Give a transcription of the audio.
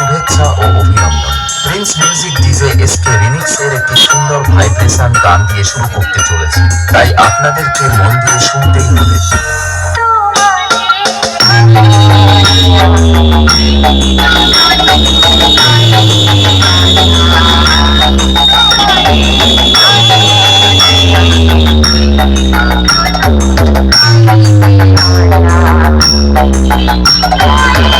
শুভেচ্ছা ও অভিনন্দন। Prince Music DJ SK remix এর একটি সুন্দর ভাইব্রেশন গান দিয়ে শুরু করতে চলেছে। তাই আপনাদেরকে মন দিয়ে শুনতেই হবে। SK remix